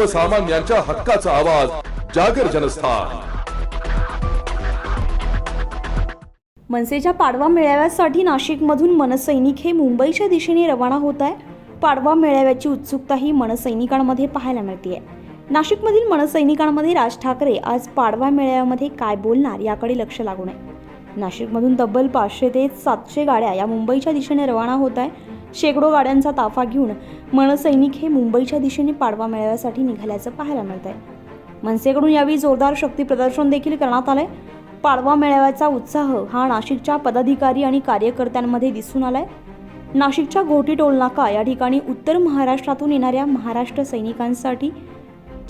सर्वसामान्यांच्या हक्काचा आवाज जागर जनस्थान. मनसेच्या पाडवा मेळाव्यासाठी नाशिकमधून मनसैनिक हे मुंबईच्या दिशेने रवाना होत आहे पाडवा मेळाव्याची उत्सुकता ही मनसैनिकांमध्ये पाहायला मिळते नाशिकमधील मनसैनिकांमध्ये राज ठाकरे आज पाडवा मेळाव्यामध्ये काय बोलणार याकडे लक्ष लागून आहे नाशिकमधून तब्बल पाचशे ते सातशे गाड्या या मुंबईच्या दिशेने रवाना होत आहे शेकडो गाड्यांचा ताफा घेऊन मनसैनिक हे मुंबईच्या दिशेने पाडवा मेळाव्यासाठी निघाल्याचं पाहायला मिळत आहे मनसेकडून यावेळी जोरदार शक्ती प्रदर्शन देखील करण्यात आलंय. पाडवा मेळाव्याचा उत्साह हा नाशिकच्या पदाधिकारी आणि कार्यकर्त्यांमध्ये दिसून आलाय. नाशिकच्या घोटी टोलनाका या ठिकाणी उत्तर महाराष्ट्रातून येणाऱ्या महाराष्ट्र सैनिकांसाठी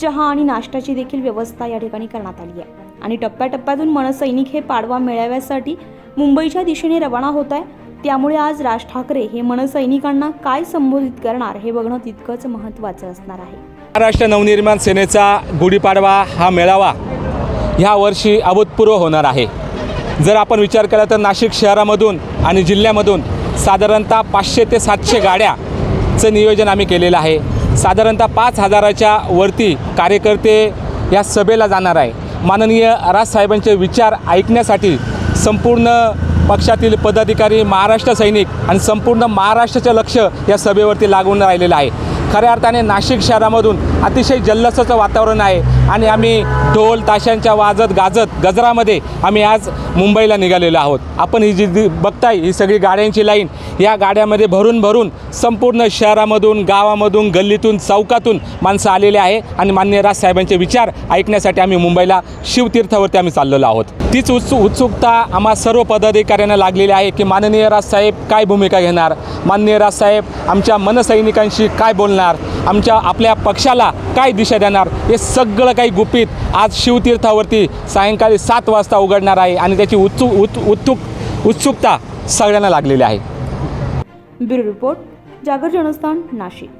चहा आणि नाश्त्याची देखील व्यवस्था या ठिकाणी करण्यात आली आहे. आणि टप्प्याटप्प्यातून मनसैनिक हे पाडवा मेळाव्यासाठी मुंबईच्या दिशेने रवाना होत आहे त्यामुळे आज राज ठाकरे हे मनसैनिकांना काय संबोधित करणार हे बघणं तितकंच महत्त्वाचं असणार आहे. महाराष्ट्र नवनिर्माण सेनेचा गुढीपाडवा हा मेळावा ह्या वर्षी अभूतपूर्व होणार आहे. जर आपण विचार केला तर नाशिक शहरामधून आणि जिल्ह्यामधून साधारणतः पाचशे ते सातशे गाड्याचं नियोजन आम्ही केलेलं आहे. साधारणतः पाच हजाराच्या वरती कार्यकर्ते या सभेला जाणार आहे. माननीय राजसाहेबांचे विचार ऐकण्यासाठी संपूर्ण पक्षातील पदाधिकारी महाराष्ट्र सैनिक आणि संपूर्ण महाराष्ट्राचं लक्ष या सभेवरती लागून राहिलेलं आहे. खऱ्या अर्थाने नाशिक शहरामधून अतिशय जल्लसाचं वातावरण आहे. आणि आम्ही ढोल ताशांच्या वाजत गाजत गजरामध्ये आम्ही आज मुंबईला निघालेलो आहोत. आपण ही जी जी बघताय ही सगळी गाड्यांची लाईन या गाड्यामध्ये भरून भरून संपूर्ण शहरामधून गावामधून गल्लीतून चौकातून माणसं आलेले आहे. आणि मान्य राजसाहेबांचे विचार ऐकण्यासाठी आम्ही मुंबईला शिवतीर्थावरती आम्ही चाललेलो आहोत. तीच उत्सु उत्सुकता आम्हा सर्व पदाधिकाऱ्यांना लागलेली आहे की माननीय राजसाहेब काय भूमिका घेणार? माननीय राजसाहेब आमच्या मनसैनिकांशी काय बोलणार? आमच्या आपल्या पक्षाला काय दिशा देणार हे सगळं काही गुपित आज शिवतीर्थावरती सायंकाळी सात वाजता उघडणार आहे आणि त्याची उत्सुक उत उत्सुक उत्सुकता सगळ्यांना लागलेली आहे. ब्युरो रिपोर्ट जागर जनस्थान नाशिक.